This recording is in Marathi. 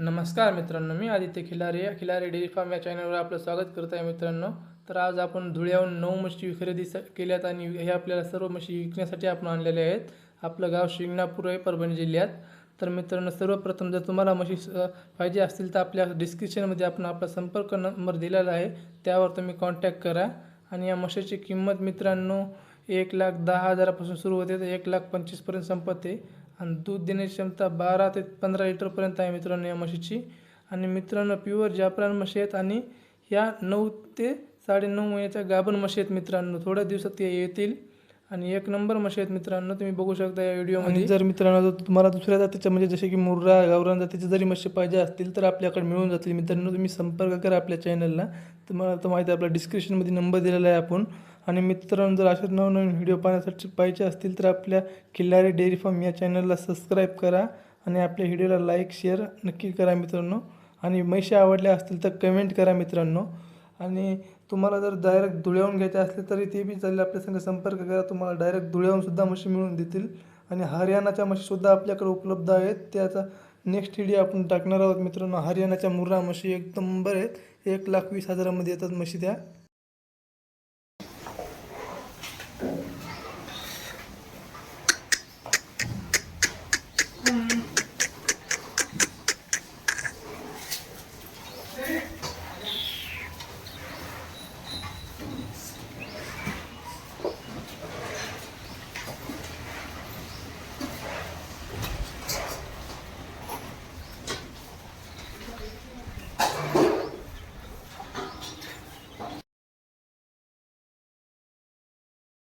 नमस्कार मित्रांनो मी आदित्य खिलारे या खिलारे डेअरी फार्म या चॅनलवर आपलं स्वागत करत आहे मित्रांनो. तर आज आपण धुळ्याहून नऊ म्हशी खरेदी स केल्यात आणि हे आपल्याला सर्व म्हशी विकण्यासाठी आपण आणलेले आहेत. आपलं गाव शिंगणापूर आहे परभणी जिल्ह्यात. तर मित्रांनो सर्वप्रथम जर तुम्हाला म्हशी पाहिजे असतील तर आपल्या डिस्क्रिप्शनमध्ये आपण आपला संपर्क नंबर दिलेला आहे त्यावर तुम्ही कॉन्टॅक्ट करा. आणि या म्हशीची किंमत मित्रांनो एक लाख दहा हजारापासून सुरू होते तर एक लाख पंचवीसपर्यंत संपते आणि दूध देण्याची क्षमता बारा ते पंधरा लिटरपर्यंत आहे मित्रांनो या म्हशीची. आणि मित्रांनो प्युअर जाफरान म्हशी आहेत आणि या नऊ ते साडेनऊ महिन्याच्या गाभण म्हशी आहेत मित्रांनो. थोड्या दिवसात ते येतील. आणि एक नंबर म्हशी आहेत मित्रांनो तुम्ही बघू शकता या व्हिडिओमध्ये जर मित्रांनो जर तुम्हाला दुसऱ्या जातीच्या म्हणजे जसे की मुर्रा गावरान जातीच्या जरी म्हशी पाहिजे असतील तर आपल्याकडे मिळून जातील. मित्रांनो तुम्ही संपर्क करा आपल्या चॅनलला तुम्हाला तर माहिती आहे आपल्या डिस्क्रिप्शनमध्ये नंबर दिलेला आहे आपण. आणि मित्रांनो जर असे नवनवीन व्हिडिओ पाहण्यासाठी पाहिजे असतील तर आपल्या किल्लारी डेअरी फार्म या चॅनलला सबस्क्राईब करा आणि आपल्या व्हिडिओला लाईक शेअर नक्की करा मित्रांनो. आणि म्हशी आवडल्या असतील तर कमेंट करा मित्रांनो. आणि तुम्हाला जर डायरेक्ट धुळ्याहून घ्यायचे असले तरी ते बी चालेल आपल्यासंग संपर्क करा. तुम्हाला डायरेक्ट धुळ्याहूनसुद्धा म्हशी मिळून देतील. आणि हरियाणाच्या म्हशीसुद्धा आपल्याकडे उपलब्ध आहेत. त्याचा नेक्स्ट व्हिडिओ आपण टाकणार आहोत मित्रांनो. हरियाणाच्या मुर्रा म्हशी एकदम नंबर आहेत. एक लाख वीस हजारामध्ये येतात म्हशी त्या.